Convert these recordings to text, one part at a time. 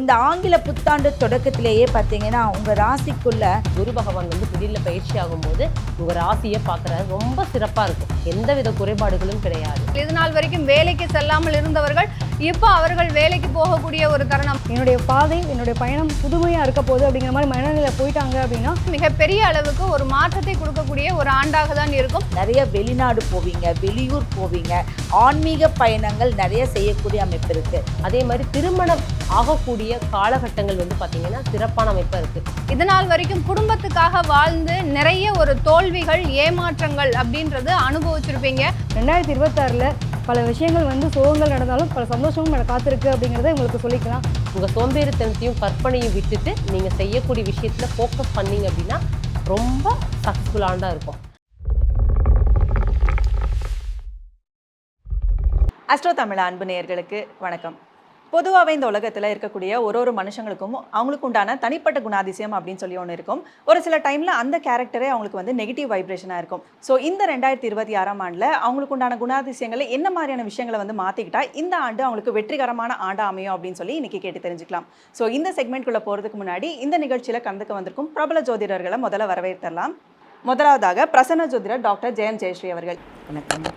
இந்த ஆங்கில புத்தாண்டு தொடக்கத்திலேயே பார்த்தீங்கன்னா உங்கள் ராசிக்குள்ள குரு பகவான் வந்து திடீர்னு பயிற்சி ஆகும்போது உங்க ராசியை பார்க்குறாரு ரொம்ப சிறப்பா இருக்கும். எந்தவித குறைபாடுகளும் கிடையாது. இது நாள் வரைக்கும் வேலைக்கு செல்லாமல் இருந்தவர்கள் இப்போ அவர்கள் வேலைக்கு போகக்கூடிய ஒரு தருணம். என்னுடைய பாதை என்னுடைய பயணம் புதுமையாக இருக்க போகுது அப்படிங்கிற மாதிரி மனநிலை போயிட்டாங்க அப்படின்னா மிகப்பெரிய அளவுக்கு ஒரு மாற்றத்தை கொடுக்கக்கூடிய ஒரு ஆண்டாக தான் இருக்கும். நிறைய வெளிநாடு போவீங்க வெளியூர் போவீங்க ஆன்மீக பயணங்கள் நிறைய செய்யக்கூடிய அமைப்பு இருக்கு. அதே மாதிரி திருமணம் ஆகக்கூடிய காலகட்டங்கள் வந்து பார்த்தீங்கன்னா சிறப்பான அமைப்பாக இருக்கு. இது நாள் வரைக்கும் குடும்பத்துக்காக வாழ்ந்து நிறைய ஒரு தோல்விகள் ஏமாற்றங்கள் அப்படின்றது அனுபவிச்சிருப்பீங்க. ரெண்டாயிரத்தி இருபத்தாறில் பல விஷயங்கள் வந்து சோகங்கள் நடந்தாலும் பல சந்தோஷமும் எனக்கு காத்திருக்கு அப்படிங்கிறத உங்களுக்கு சொல்லிக்கலாம். உங்க சோம்பேறித்தனத்தையும் கற்பனையும் விட்டுட்டு நீங்க செய்யக்கூடிய விஷயத்துல ஃபோக்கஸ் பண்ணீங்க அப்படின்னா ரொம்ப சக்ஸஸ்ஃபுல்லாண்டா இருக்கும். அஸ்ட்ரோ தமிழ் அன்பு நேயர்களுக்கு வணக்கம். பொதுவாகவே இந்த உலகத்தில் இருக்கக்கூடிய ஒரு ஒரு மனுஷங்களுக்கும் அவங்களுக்கு உண்டான தனிப்பட்ட குணாதிசயம் அப்படின்னு சொல்லி ஒன்று இருக்கும். ஒரு சில டைமில் அந்த கேரக்டரே அவங்களுக்கு வந்து நெகட்டிவ் வைப்ரேஷனாக இருக்கும். ஸோ இந்த ரெண்டாயிரத்தி இருபத்தி ஆறாம் ஆண்டில் அவங்களுக்கு உண்டான குணாதிசயங்களை என்ன மாதிரியான விஷயங்களை வந்து மாற்றிக்கிட்டா இந்த ஆண்டு அவங்களுக்கு வெற்றிகரமான ஆண்டா அமையும் அப்படின்னு சொல்லி இன்னைக்கு கேட்டு தெரிஞ்சுக்கலாம். ஸோ இந்த செக்மெண்ட்குள்ளே போகிறதுக்கு முன்னாடி இந்த நிகழ்ச்சியில் கலந்துக்க வந்திருக்கும் பிரபல ஜோதிடர்களை முதல்ல வரவேற்றலாம் முதலாவதாக பிரசன்ன ஜோதிடர் டாக்டர் ஜெயம் ஜெயஸ்ரீ அவர்கள். வணக்கம்.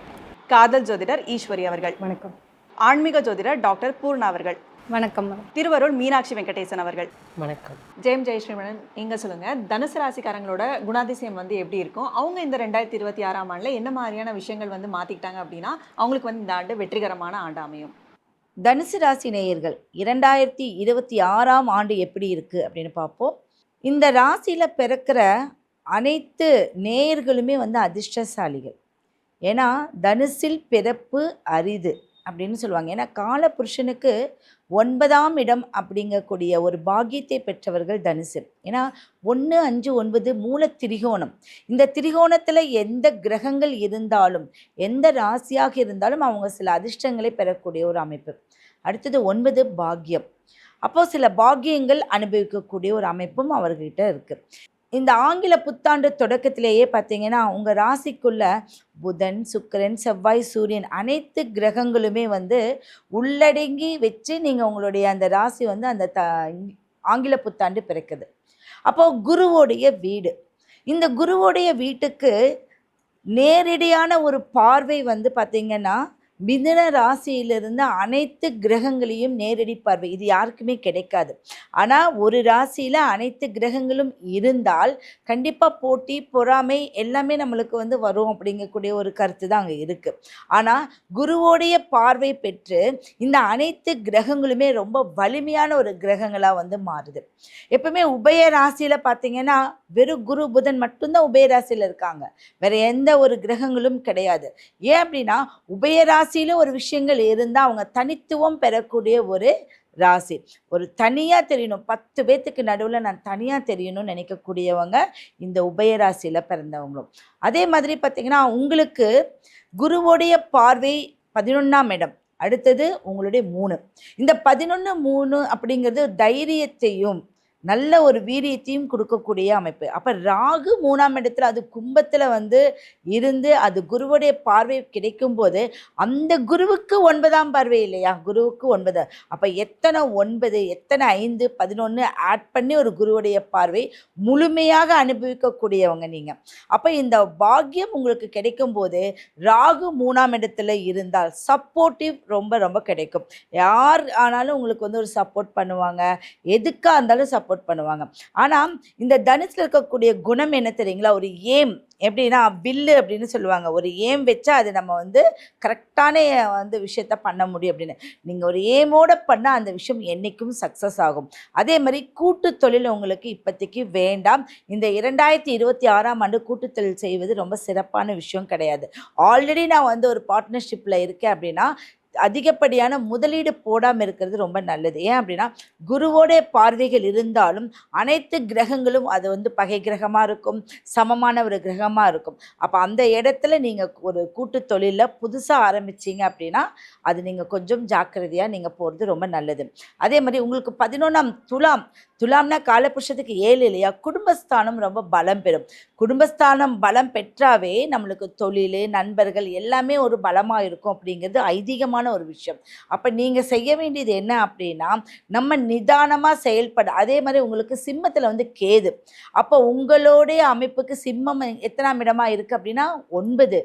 காதல் ஜோதிடர் ஈஸ்வரி அவர்கள். வணக்கம். ஆன்மீக ஜோதிடர் டாக்டர் பூர்ணா அவர்கள். வணக்கம் திருவருள் மீனாட்சி வெங்கடேசன் அவர்கள். வணக்கம். ஜெயம் ஜெயஸ்ரீ மேடம் நீங்க சொல்லுங்க. தனுசு ராசிக்காரங்களோட குணாதிசயம் வந்து எப்படி இருக்கும்? அவங்க இந்த ரெண்டாயிரத்தி இருபத்தி ஆறாம் ஆண்டுல என்ன மாதிரியான விஷயங்கள் வந்து மாத்திக்கிட்டாங்க அப்படின்னா அவங்களுக்கு வந்து இந்த ஆண்டு வெற்றிகரமான ஆண்டு அமையும். தனுசு ராசி நேயர்கள் இரண்டாயிரத்தி இருபத்தி ஆறாம் ஆண்டு எப்படி இருக்கு அப்படின்னு பார்ப்போம். இந்த ராசியில பிறக்கிற அனைத்து நேயர்களுமே வந்து அதிர்ஷ்டசாலிகள். ஏன்னா தனுசில் பிறப்பு அரிது. அப்படின்னு சொல்லுவாங்க. ஏன்னா காலபுருஷனுக்கு ஒன்பதாம் இடம் அப்படிங்கக்கூடிய ஒரு பாக்கியத்தை பெற்றவர்கள் தனுசு. ஏன்னா ஒன்று அஞ்சு ஒன்பது மூல திரிகோணம். இந்த திரிகோணத்தில் எந்த கிரகங்கள் இருந்தாலும் எந்த ராசியாக இருந்தாலும் அவங்க சில அதிர்ஷ்டங்களை பெறக்கூடிய ஒரு அமைப்பு. அடுத்தது ஒன்பது பாக்கியம். அப்போது சில பாக்கியங்கள் அனுபவிக்கக்கூடிய ஒரு அமைப்பும் அவர்கிட்ட இருக்குது இந்த ஆங்கில புத்தாண்டு தொடக்கத்திலேயே பார்த்தீங்கன்னா உங்கள் ராசிக்குள்ள புதன் சுக்கிரன் செவ்வாய் சூரியன் அனைத்து கிரகங்களுமே வந்து உள்ளடங்கி வச்சு நீங்கள் உங்களுடைய அந்த ராசி வந்து அந்த த ஆங்கில புத்தாண்டு பிறக்குது. அப்போது குருவோடைய வீடு. இந்த குருவோடைய வீட்டுக்கு நேரடியான ஒரு பார்வை வந்து பார்த்திங்கன்னா மிதுன ராசியிலிருந்து அனைத்து கிரகங்களையும் நேரடி பார்வை. இது யாருக்குமே கிடைக்காது. ஆனால் ஒரு ராசியில் அனைத்து கிரகங்களும் இருந்தால் கண்டிப்பாக போட்டி பொறாமை எல்லாமே நம்மளுக்கு வந்து வரும் அப்படிங்கக்கூடிய ஒரு கருத்து தான் அங்கே இருக்குது ஆனால் குருவோடைய பார்வை பெற்று இந்த அனைத்து கிரகங்களுமே ரொம்ப வலிமையான ஒரு கிரகங்களாக வந்து மாறுது. எப்பவுமே உபய ராசியில் பார்த்தீங்கன்னா வெறும் குரு புதன் மட்டும்தான் உபய ராசியில் இருக்காங்க. வேற எந்த ஒரு கிரகங்களும் கிடையாது. ஏன் அப்படின்னா உபய ராசியில ஒரு விஷயங்கள் இருந்தால் அவங்க தனித்துவம் பெறக்கூடிய ஒரு ராசி. ஒரு தனியாக தெரியணும். பத்து பேத்துக்கு நடுவில் நான் தனியாக தெரியணும்னு நினைக்கக்கூடியவங்க இந்த உபயராசியில் பிறந்தவங்களும். அதே மாதிரி பார்த்தீங்கன்னா உங்களுக்கு குருவோடைய பார்வை பதினொன்றாம் இடம். அடுத்தது உங்களுடைய மூணு. இந்த பதினொன்று மூணு அப்படிங்கிறது தைரியத்தையும் நல்ல ஒரு வீரியத்தையும் கொடுக்கக்கூடிய அமைப்பு. அப்போ ராகு மூணாம் இடத்துல அது கும்பத்தில் வந்து இருந்து அது குருவுடைய பார்வை கிடைக்கும்போது அந்த குருவுக்கு ஒன்பதாம் பார்வை இல்லையா? குருவுக்கு ஒன்பது. அப்போ எத்தனை ஒன்பது எத்தனை ஐந்து பதினொன்று ஆட் பண்ணி ஒரு குருவுடைய பார்வை முழுமையாக அனுபவிக்கக்கூடியவங்க நீங்கள் அப்போ இந்த பாக்கியம் உங்களுக்கு கிடைக்கும்போது ராகு மூணாம் இடத்துல இருந்தால் சப்போர்ட்டிவ் ரொம்ப ரொம்ப கிடைக்கும். யார் ஆனாலும் உங்களுக்கு வந்து ஒரு சப்போர்ட் பண்ணுவாங்க. எதுக்காக இருந்தாலும் சப்போர்ட் பண்ணுவாங்க. ஆனால் இந்த தனுசில் இருக்கக்கூடிய குணம் என்ன தெரியுங்களா? ஒரு ஏம் எப்படின்னா வில்லு அப்படின்னு சொல்லுவாங்க. ஒரு ஏம் வச்சா அது நம்ம வந்து கரெக்டான வந்து விஷயத்த பண்ண முடியும் அப்படின்னு. நீங்கள் ஒரு ஏமோட பண்ணால் அந்த விஷயம் என்றைக்கும் சக்ஸஸ் ஆகும். அதே மாதிரி கூட்டு தொழில் உங்களுக்கு இப்போதைக்கு வேண்டாம். இந்த இரண்டாயிரத்தி இருபத்தி ஆறாம் ஆண்டு கூட்டு தொழில் செய்வது ரொம்ப சிறப்பான விஷயம் கிடையாது. ஆல்ரெடி நான் வந்து ஒரு பார்ட்னர்ஷிப்பில் இருக்கேன் அப்படின்னா அதிகப்படியான முதலீடு போடாமல் இருக்கிறது ரொம்ப நல்லது. ஏன் அப்படின்னா குருவோடைய பார்வைகள் இருந்தாலும் அனைத்து கிரகங்களும் அது வந்து பகை கிரகமாக இருக்கும் சமமான ஒரு கிரகமாக இருக்கும். அப்போ அந்த இடத்துல நீங்கள் ஒரு கூட்டு தொழிலில் புதுசாக ஆரம்பிச்சீங்க அப்படின்னா அது நீங்கள் கொஞ்சம் ஜாக்கிரதையாக நீங்கள் போகிறது ரொம்ப நல்லது. அதே மாதிரி உங்களுக்கு பதினொன்றாம் துலாம் துலாம்னா காலபுருஷத்துக்கு ஏழு இல்லையா? குடும்பஸ்தானம் ரொம்ப பலம் பெறும். குடும்பஸ்தானம் பலம் பெற்றாவே நம்மளுக்கு தொழில் நண்பர்கள் எல்லாமே ஒரு பலமாக இருக்கும் அப்படிங்கிறது ஐதீகமான முக்கியமான ஒரு விஷயம். அப்போ நீங்கள் செய்ய வேண்டியது என்ன அப்படின்னா நம்ம நிதானமாக செயல்பட அதே மாதிரி உங்களுக்கு சிம்மத்தில் வந்து கேது. அப்போ உங்களுடைய அமைப்புக்கு சிம்மம் எத்தனாம் இடமா இருக்குது அப்படின்னா ஒன்பது.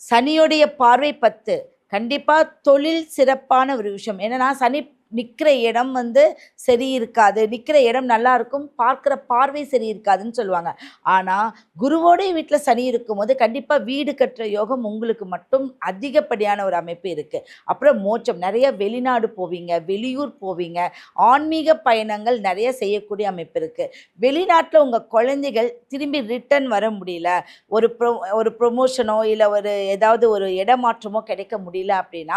சனியுடைய பார்வை பத்து. கண்டிப்பாக தொழில் சிறப்பான ஒரு விஷயம். என்னன்னா சனி நிற்கிற இடம் வந்து சரி இருக்காது நிற்கிற இடம் நல்லா இருக்கும் பார்க்குற பார்வை சரி இருக்காதுன்னு சொல்லுவாங்க. ஆனால் குருவோடைய வீட்டில் சனி இருக்கும்போது கண்டிப்பாக வீடு கட்டுற யோகம் உங்களுக்கு மட்டும் அதிகப்படியான ஒரு அமைப்பு இருக்குது அப்புறம் மோட்சம். நிறைய வெளிநாடு போவீங்க வெளியூர் போவீங்க. ஆன்மீக பயணங்கள் நிறைய செய்யக்கூடிய அமைப்பு இருக்குது வெளிநாட்டில் உங்கள் குழந்தைகள் திரும்பி ரிட்டர்ன் வர முடியல. ஒரு ப்ரொ ஒரு ப்ரொமோஷனோ இல்லை ஒரு ஏதாவது ஒரு இடமாற்றமோ கிடைக்க முடியல அப்படின்னா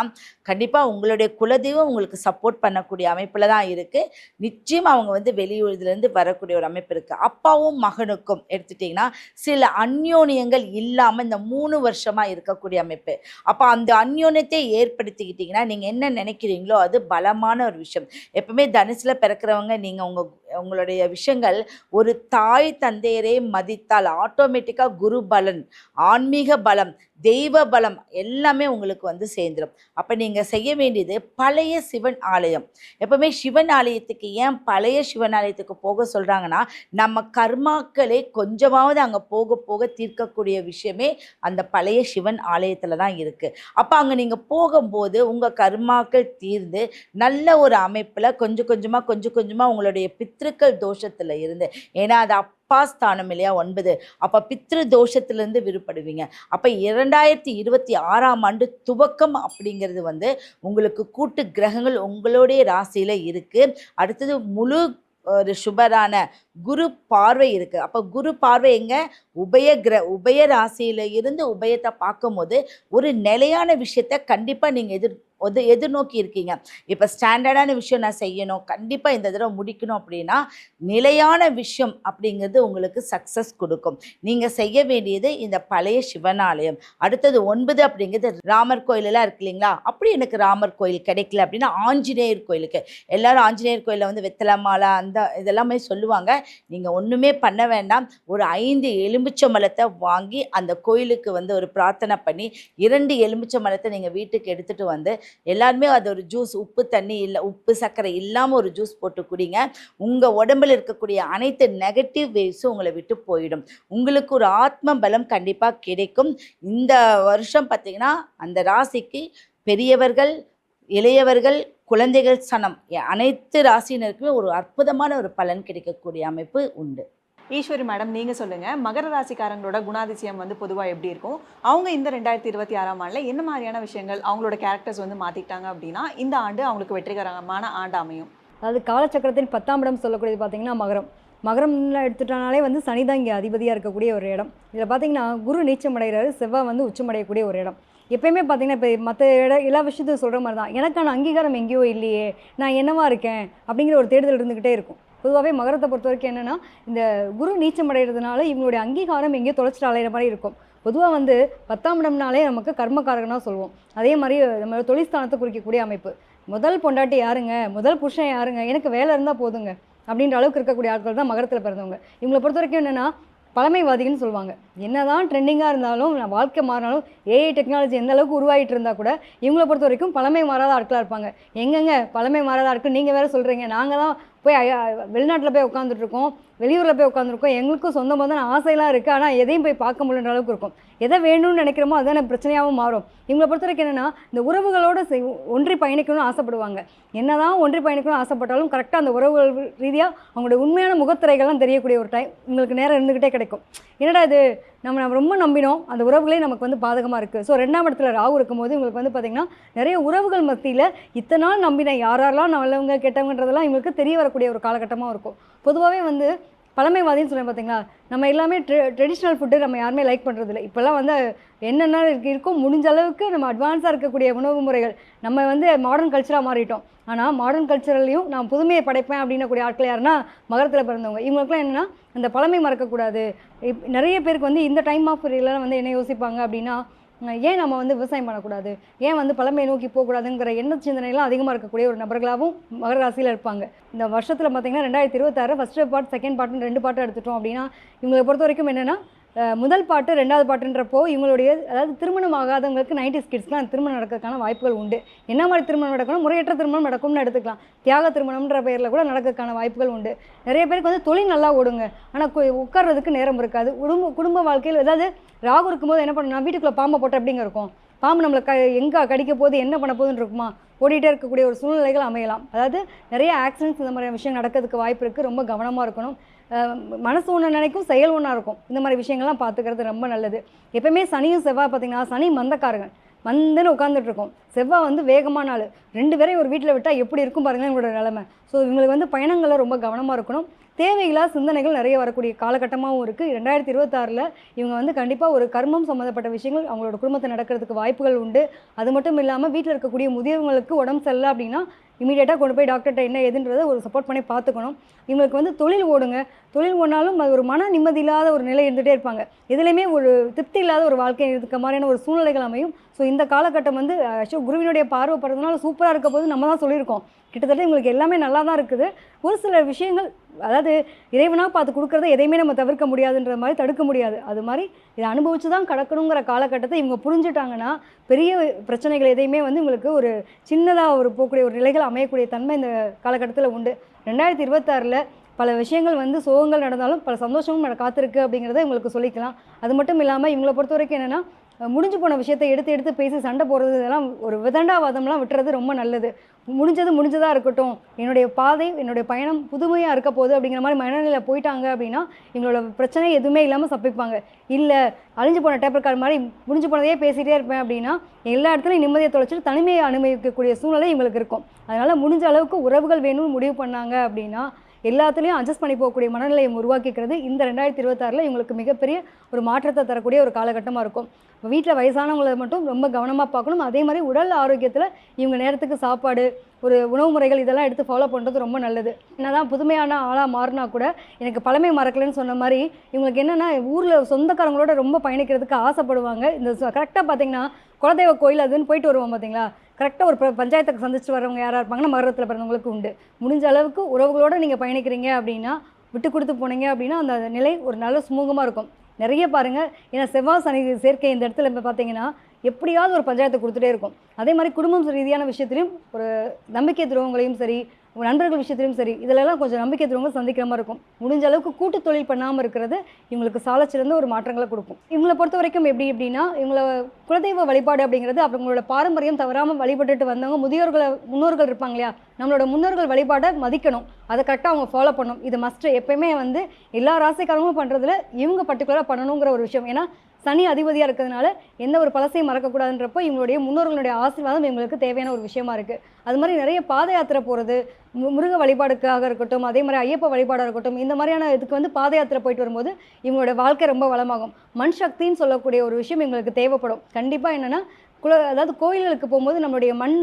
கண்டிப்பாக உங்களுடைய குலதெய்வம் உங்களுக்கு சப்போர்ட் பண்ணக்கூடிய அமைப்பில் தான் இருக்குது நிச்சயம் அவங்க வந்து வெளியூர்லேருந்து வரக்கூடிய ஒரு அமைப்பு இருக்குது அப்பாவும் மகனுக்கும் எடுத்துட்டிங்கன்னா சில அந்யோன்யங்கள் இல்லாமல் இந்த மூணு வருஷமாக இருக்கக்கூடிய அமைப்பு. அப்போ அந்த அந்யோன்யத்தை ஏற்படுத்திக்கிட்டிங்கன்னா நீங்கள் என்ன நினைக்கிறீங்களோ அது பலமான ஒரு விஷயம். எப்பவுமே தனுசில் பிறக்கிறவங்க நீங்கள் உங்கள் உங்களுடைய விஷயங்கள் ஒரு தாய் தந்தையரே மதித்தால் ஆட்டோமேட்டிக்காக குரு பலன் ஆன்மீக பலம் தெய்வ பலம் எல்லாமே உங்களுக்கு வந்து சேர்ந்துடும் அப்போ நீங்கள் செய்ய வேண்டியது பழைய சிவன் ஆலயம். எப்பவுமே சிவன் ஆலயத்துக்கு ஏன் பழைய சிவன் ஆலயத்துக்கு போக சொல்கிறாங்கன்னா நம்ம கர்மாக்களே கொஞ்சமாவது அங்கே போக போக தீர்க்கக்கூடிய விஷயமே அந்த பழைய சிவன் ஆலயத்தில் தான் இருக்குது அப்போ அங்கே நீங்கள் போகும்போது உங்கள் கர்மாக்கள் தீர்ந்து நல்ல ஒரு அமைப்பில் கொஞ்சம் கொஞ்சமாக கொஞ்சம் கொஞ்சமாக உங்களுடைய பித்ருக்கள் தோஷத்தில் இருந்து ஏன்னா அது அப்பா ஸ்தானம் இல்லையா ஒன்பது. அப்போ பித்ரு தோஷத்திலேருந்து விடுபடுவீங்க. அப்போ இரண்டாயிரத்தி இருபத்தி ஆறாம் ஆண்டு துவக்கம் அப்படிங்கிறது வந்து உங்களுக்கு கூட்டு கிரகங்கள் உங்களுடைய ராசியில் இருக்குது அடுத்தது முழு ஒரு சுபரான குரு பார்வை இருக்குது அப்போ குரு பார்வை எங்கே? உபய கிர உபய ராசியில் இருந்து உபயத்தை பார்க்கும்போது ஒரு நிலையான விஷயத்த கண்டிப்பாக நீங்கள் எதிர் எது எதிர்நோக்கி இருக்கீங்க? இப்போ ஸ்டாண்டர்டான விஷயம் நான் செய்யணும் கண்டிப்பாக இந்த தடவை முடிக்கணும் அப்படின்னா நிலையான விஷயம் அப்படிங்கிறது உங்களுக்கு சக்ஸஸ் கொடுக்கும். நீங்கள் செய்ய வேண்டியது இந்த பழைய சிவனாலயம். அடுத்தது ஒன்பது அப்படிங்கிறது ராமர் கோயிலெல்லாம் இருக்கு இல்லைங்களா? அப்படி எனக்கு ராமர் கோயில் கிடைக்கல அப்படின்னா ஆஞ்சநேயர் கோயிலுக்கு. எல்லாரும் ஆஞ்சநேயர் கோயிலில் வந்து வெத்தலை மாலை அந்த இதெல்லாமே சொல்லுவாங்க. நீங்கள் ஒன்றுமே பண்ண வேண்டாம். ஒரு ஐந்து எலுமிச்சை மலத்தை வாங்கி அந்த கோயிலுக்கு வந்து ஒரு பிரார்த்தனை பண்ணி இரண்டு எலுமிச்சை மலத்தை நீங்கள் வீட்டுக்கு எடுத்துகிட்டு வந்து எல்லாருமே அது ஒரு ஜூஸ் உப்பு தண்ணி இல்லை உப்பு சர்க்கரை இல்லாமல் ஒரு ஜூஸ் போட்டு குடிங்க. உங்கள் உடம்புல இருக்கக்கூடிய அனைத்து நெகட்டிவ் வேவ்ஸும் உங்களை விட்டு போயிடும். உங்களுக்கு ஒரு ஆத்ம பலம் கண்டிப்பாக கிடைக்கும். இந்த வருஷம் பார்த்தீங்கன்னா அந்த ராசிக்கு பெரியவர்கள் இளையவர்கள் குழந்தைகள் சனம் எ- அனைத்து ராசியினருக்குமே ஒரு அற்புதமான ஒரு பலன் கிடைக்கக்கூடிய அமைப்பு உண்டு. ஈஸ்வரி மேடம் நீங்க சொல்லுங்க. மகர ராசிக்காரங்களோட குணாதிசயம் வந்து பொதுவா எப்படி இருக்கும்? அவங்க இந்த ரெண்டாயிரத்தி இருபத்தி ஆறாம் ஆண்டுல என்ன மாதிரியான விஷயங்கள் அவங்களோட கேரக்டர்ஸ் வந்து மாத்திக்கிட்டாங்க அப்படின்னா இந்த ஆண்டு அவங்களுக்கு வெற்றிகரமான ஆண்டு அமையும். அதாவது காலச்சக்கரத்தின் பத்தாம் இடம் சொல்லக்கூடியது பார்த்தீங்கன்னா மகரம். மகரம்ல எடுத்துட்டனாலே வந்து சனி தான் இங்கே அதிபதியாக இருக்கக்கூடிய ஒரு இடம். இதில் பார்த்தீங்கன்னா குரு நீச்சம் அடைகிறாரு செவ்வாய் வந்து உச்சமடையக்கூடிய ஒரு இடம். எப்பயுமே பார்த்தீங்கன்னா இப்போ மற்ற இட எல்லா விஷயத்தையும் சொல்கிற மாதிரி தான் எனக்கான அங்கீகாரம் எங்கேயோ இல்லையே. நான் என்னவா இருக்கேன் அப்படிங்கிற ஒரு தேடுதல் இருந்துக்கிட்டே இருக்கும். பொதுவாகவே மகரத்தை பொறுத்த வரைக்கும் என்னென்னா இந்த குரு நீச்சம் அடைகிறதுனால இவங்களுடைய அங்கீகாரம் எங்கேயோ தொலைச்சிட்டு அலையிற மாதிரி இருக்கும். பொதுவாக வந்து பத்தாம் இடம்னாலே நமக்கு கர்மக்காரகனாக சொல்லுவோம் அதே மாதிரி நம்ம தொழிற்ஸ்தானத்தை குறிக்கக்கூடிய அமைப்பு. முதல் பொண்டாட்டி யாருங்க? முதல் புருஷன் யாருங்க? எனக்கு வேலை இருந்தால் போதுங்க. அப்படின்ற அளவுக்கு இருக்கக்கூடிய ஆட்கள் தான் மகரத்தில் பிறந்தவங்க. இவங்களை பொறுத்த வரைக்கும் என்னென்னா பழமைவாதிகள்னு சொல்லுவாங்க. என்னதான் ட்ரெண்டிங்காக இருந்தாலும் நான் வாழ்க்கை மாறினாலும் ஏஐ டெக்னாலஜி எந்த அளவுக்கு உருவாகிட்டு இருந்தால் கூட இவங்களை பொறுத்த வரைக்கும் பழமை மாறாத ஆட்களாக இருப்பாங்க. எங்கெங்க? பழமை மாறாத ஆட்கள் நீங்கள் வேறு சொல்கிறீங்க நாங்கள் தான் போய் வெளிநாட்டில் போய் உட்காந்துட்ருக்கோம் வெளியூரில் போய் உட்காந்துருக்கோம் எங்களுக்கும் சொந்தமாக தான் ஆசையெல்லாம் இருக்குது ஆனால் எதையும் போய் பார்க்க முடியன்ற அளவுக்கு இருக்கும். எதை வேணும்னு நினைக்கிறோமோ அதுதான் பிரச்சனையாகவும் மாறும். இவங்களை பொறுத்த வரைக்கும் என்னென்னா இந்த உறவுகளோடு செய் ஒன்றி பயணிக்கணும்னு ஆசைப்படுவாங்க. என்ன தான் ஒன்றி பயணிக்கணும்னு ஆசைப்பட்டாலும் கரெக்டாக அந்த உறவுகள் ரீதியாக அவங்களுடைய உண்மையான முகத்திரைகள்லாம் தெரியக்கூடிய ஒரு டைம் உங்களுக்கு நேரம் இருந்துக்கிட்டே கிடைக்கும். என்னடா இது? நம்ம நம்ம ரொம்ப நம்பினோம். அந்த உறவுகளே நமக்கு வந்து பாதகமாக இருக்குது ஸோ ரெண்டாம் இடத்துல ராகு இருக்கும்போது உங்களுக்கு வந்து பார்த்திங்கன்னா நிறைய உறவுகள் மத்தியில் இத்தனை நாள் நம்பின யாரெல்லாம் நல்லவங்க கெட்டவங்கன்றதெல்லாம் இவங்களுக்கு தெரிய வரக்கூடிய ஒரு காலகட்டமாக இருக்கும். பொதுவாகவே வந்து பழமைவாதின்னு சொல்லுவேன் பார்த்தீங்களா நம்ம எல்லாமே ட்ரெ ட்ரெடிஷ்னல் ஃபுட்டு நம்ம யாருமே லைக் பண்ணுறதில்ல இப்போல்லாம் வந்து என்னென்ன இருக்கோ முடிஞ்ச அளவுக்கு நம்ம அட்வான்ஸாக இருக்கக்கூடிய உணவு முறைகள். நம்ம வந்து மாடர்ன் கல்ச்சராக மாறிட்டோம். ஆனால் மாடர்ன் கல்ச்சரல்லையும் நான் புதுமையை படைப்பேன் அப்படின்னக்கூடிய ஆட்கள் யாருன்னா மகரத்தில் பிறந்தவங்க. இவங்களுக்குலாம் என்னென்னா அந்த பழமை மறக்கக்கூடாது. இப் நிறைய பேருக்கு வந்து இந்த டைம் ஆஃப் பீரியடில் வந்து என்ன யோசிப்பாங்க அப்படின்னா ஏன் நம்ம வந்து விவசாயம் பண்ணக்கூடாது? ஏன் வந்து பழமையை நோக்கி போகக்கூடாதுங்கிற எண்ண சிந்தனைலாம் அதிகமாக இருக்கக்கூடிய ஒரு நபர்களாகவும் மகர ராசியில் இருப்பாங்க. இந்த வருஷத்தில் பார்த்தீங்கன்னா ரெண்டாயிரத்தி இருபத்தாறு ஃபஸ்ட்டு பார்ட் செகண்ட் பார்ட்னு ரெண்டு பாட்டும் எடுத்துட்டோம் அப்படின்னா இவங்களை பொறுத்த வரைக்கும் என்னென்னா முதல் பாட்டு ரெண்டாவது பாட்டுன்றப்போ இவங்களுடைய அதாவது திருமணம் ஆகாதவங்களுக்கு நைன்டிஸ் கிட்ஸ்லாம் திருமணம் நடக்கிறதுக்கான வாய்ப்புகள் உண்டு. என்ன மாதிரி திருமணம் நடக்கணும்? முறையற்ற திருமணம் நடக்கும்னு எடுத்துக்கலாம். தியாக திருமணம்ன்ற பெயரில் கூட நடக்கிறதுக்கான வாய்ப்புகள் உண்டு. நிறைய பேருக்கு வந்து தொழில் நல்லா ஓடுங்க. ஆனால் உட்கார்றதுக்கு நேரம் இருக்காது. குடும்ப குடும்ப வாழ்க்கையில் ஏதாவது ராகு இருக்கும்போது என்ன பண்ணணும் வீட்டுக்குள்ளே பாம்பை போட்ட அப்படிங்க இருக்கும்? பாம்பு நம்மளை க எங்கே கடிக்க போகுது என்ன பண்ண போகுதுன்னு இருக்குமா? ஓடிட்டே இருக்கக்கூடிய ஒரு சூழ்நிலைகள் அமையலாம். அதாவது நிறைய ஆக்சிடென்ட்ஸ் இந்த மாதிரி விஷயம் நடக்கிறதுக்கு வாய்ப்பு இருக்குது ரொம்ப கவனமாக இருக்கணும். மனசு ஒன்று நினைக்கும் செயல் ஒன்றா இருக்கும். இந்த மாதிரி விஷயங்கள்லாம் பார்த்துக்கிறது ரொம்ப நல்லது. எப்பவுமே சனியும் செவ்வாய் பார்த்தீங்கன்னா சனி மந்தக்காரங்க மந்தன்னு உட்காந்துட்ருக்கோம் செவ்வாய் வந்து வேகமான ஆள். ரெண்டு பேரையும் ஒரு வீட்டில் விட்டால் எப்படி இருக்கும் பாருங்கள் இவங்களோட நிலமை. ஸோ இவங்களுக்கு வந்து பயணங்களில் ரொம்ப கவனமாக இருக்கணும். தேவையில்லாத சிந்தனைகள் நிறைய வரக்கூடிய காலகட்டமாகவும் இருக்குது ரெண்டாயிரத்தி இருபத்தாறில் இவங்க வந்து கண்டிப்பாக ஒரு கர்மம் சம்மந்தப்பட்ட விஷயங்கள் அவங்களோட குடும்பத்தை நடக்கிறதுக்கு வாய்ப்புகள் உண்டு. அது மட்டும் இல்லாமல் வீட்டில் இருக்கக்கூடிய முதியவங்களுக்கு உடம்பு சரியில்லை அப்படின்னா இமீடியட்டாக கொண்டு போய் டாக்டர்கிட்ட என்ன ஏதுன்றதை ஒரு சப்போர்ட் பண்ணி பார்த்துக்கணும். இவங்களுக்கு வந்து தொழில் ஓடுங்க. தொழில் ஓடினாலும் அது ஒரு மன நிம்மதி இல்லாத ஒரு நிலை இருந்துகிட்டே இருப்பாங்க. எதுலேயுமே ஒரு திருப்தி இல்லாத ஒரு வாழ்க்கை இருக்க மாதிரியான ஒரு சூழ்நிலைகள் அமையும். ஸோ இந்த காலகட்டம் வந்து ஆக்சுவலி குருவினுடைய பார்வை படுறதுனால சூப்பராக இருக்க போது நம்ம தான் சொல்லியிருக்கோம். கிட்டத்தட்ட உங்களுக்கு எல்லாமே நல்லா தான் இருக்குது. ஒரு சில விஷயங்கள் அதாவது இறைவனாக பார்த்து கொடுக்குறத எதையுமே நம்ம தவிர்க்க முடியாதுன்ற மாதிரி தடுக்க முடியாது. அது மாதிரி இதை அனுபவித்து தான் கடக்கணுங்கிற காலகட்டத்தை இவங்க புரிஞ்சுட்டாங்கன்னா பெரிய பிரச்சனைகள் எதையுமே வந்து உங்களுக்கு ஒரு சின்னதாக ஒரு போகக்கூடிய ஒரு நிலைகள் அமையக்கூடிய தன்மை இந்த காலகட்டத்தில் உண்டு. ரெண்டாயிரத்தி இருபத்தாறில் பல விஷயங்கள் வந்து சோகங்கள் நடந்தாலும் பல சந்தோஷமும் காத்திருக்கு அப்படிங்கிறத உங்களுக்கு சொல்லிக்கலாம். அது மட்டும் இல்லாமல் இவங்களை பொறுத்த வரைக்கும் என்னென்னா முடிஞ்சு போன விஷயத்தை எடுத்து எடுத்து பேசி சண்டை போடுறது இதெல்லாம் ஒரு விதண்டாவாதம்லாம் விட்டுறது ரொம்ப நல்லது. முடிஞ்சது முடிஞ்சதாக இருக்கட்டும். என்னுடைய பாதை என்னுடைய பயணம் புதுமையாக இருக்க போகுது அப்படிங்கிற மாதிரி மனநிலையில் போயிட்டாங்க அப்படின்னா எங்களோட பிரச்சனை எதுவுமே இல்லாமல் சப்பிப்பாங்க இல்லை அழிஞ்சு போன டேப்பர் கார்டு மாதிரி முடிஞ்சு போனதையே பேசிகிட்டே இருப்பேன் அப்படின்னா எல்லா இடத்துலையும் நிம்மதியை தொலைச்சிட்டு தனிமையை அனுபவிக்கக்கூடிய சூழ்நிலை எங்களுக்கு இருக்கும். அதனால் முடிஞ்ச அளவுக்கு உறவுகள் வேணும்னு முடிவு பண்ணாங்க அப்படின்னா எல்லாத்துலேயும் அட்ஜஸ்ட் பண்ணி போகக்கூடிய மனநிலையை உருவாக்கிக்கிறது இந்த ரெண்டாயிரத்தி இருபத்தாறில் இவங்களுக்கு மிகப்பெரிய ஒரு மாற்றத்தை தரக்கூடிய ஒரு காலகட்டமாக இருக்கும். வீட்டில் வயசானவங்களை மட்டும் ரொம்ப கவனமாக பார்க்கணும். அதே மாதிரி உடல் ஆரோக்கியத்தில் இவங்க நேரத்துக்கு சாப்பாடு ஒரு உணவு முறைகள் இதெல்லாம் எடுத்து ஃபாலோ பண்ணுறது ரொம்ப நல்லது. என்னதான் புதுமையான ஆளாக மாறினா கூட எனக்கு பழமை மறக்கலைன்னு சொன்ன மாதிரி இவங்களுக்கு என்னென்னா ஊரில் சொந்தக்காரங்களோட ரொம்ப பயணிக்கிறதுக்கு ஆசைப்படுவாங்க. இந்த கரெக்டாக பார்த்தீங்கன்னா குலதெய்வ கோயில் அதுன்னு போயிட்டு வருவோம் பார்த்தீங்களா கரெக்டாக ஒரு பஞ்சாயத்தை பஞ்சாயத்துக்கு சந்திச்சுட்டு வரவங்க யாராக இருப்பாங்கன்னா மகரத்தில் பிறந்தவங்களுக்கு உண்டு. முடிஞ்ச அளவுக்கு உறவுகளோடு நீங்கள் பயணிக்கிறீங்க அப்படின்னா விட்டு கொடுத்து போனீங்க அப்படின்னா அந்த நிலை ஒரு நல்ல சுமூகமாக இருக்கும். நிறைய பாருங்கள் ஏன்னா செவ்வாய் சனி சேர்க்கை இந்த இடத்துல இப்போ பார்த்தீங்கன்னா எப்படியாவது ஒரு பஞ்சாயத்தை கொடுத்துட்டே இருக்கும். அதே மாதிரி குடும்பம் ரீதியான விஷயத்துலையும் ஒரு நம்பிக்கை துரோகங்களையும் சரி உங்கள் நண்பர்கள் விஷயத்திலும் சரி இதிலெல்லாம் கொஞ்சம் நம்பிக்கை துரோகங்கள் சந்திக்கிற மாதிரி இருக்கும். முடிஞ்ச அளவுக்கு கூட்டு தொழில் பண்ணாமல் இருக்கிறது இவங்களுக்கு சாலச்சிறந்த ஒரு மாற்றங்களை கொடுக்கும். இவங்களை பொறுத்த வரைக்கும் எப்படி எப்படின்னா இவங்கள குலதெய்வ வழிபாடு அப்படிங்கிறது அவங்களோட பாரம்பரியம் தவறாமல் வழிபட்டுட்டு வந்தவங்க முதியோர்களை முன்னோர்கள் இருப்பாங்க இல்லையா? நம்மளோட முன்னோர்கள் வழிபாடை மதிக்கணும். அதை கரெக்டாக அவங்க ஃபாலோ பண்ணணும். இது மஸ்ட்டு எப்பயுமே வந்து எல்லா ராசிக்காரங்களும் பண்ணுறதுல இவங்க பர்டிகுலராக பண்ணணுங்கிற ஒரு விஷயம். ஏன்னா சனி அதிபதியாக இருக்கிறதுனால எந்த ஒரு பழசையும் மறக்கக்கூடாதுன்றப்போ இவங்களுடைய முன்னோர்களுடைய ஆசீர்வாதம் இவங்களுக்கு தேவையான ஒரு விஷயமா இருக்குது அது மாதிரி நிறைய பாத யாத்திரை போகிறது முருக வழிபாடுக்காக இருக்கட்டும் அதே மாதிரி ஐயப்ப வழிபாடாக இருக்கட்டும் இந்த மாதிரியான இதுக்கு வந்து பாத யாத்திரை போயிட்டு வரும்போது இவங்களோட வாழ்க்கை ரொம்ப வளமாகும். மண் சக்தின்னு சொல்லக்கூடிய ஒரு விஷயம் இவங்களுக்கு தேவைப்படும். கண்டிப்பாக என்னென்னா குல அதாவது கோயில்களுக்கு போகும்போது நம்மளுடைய மண்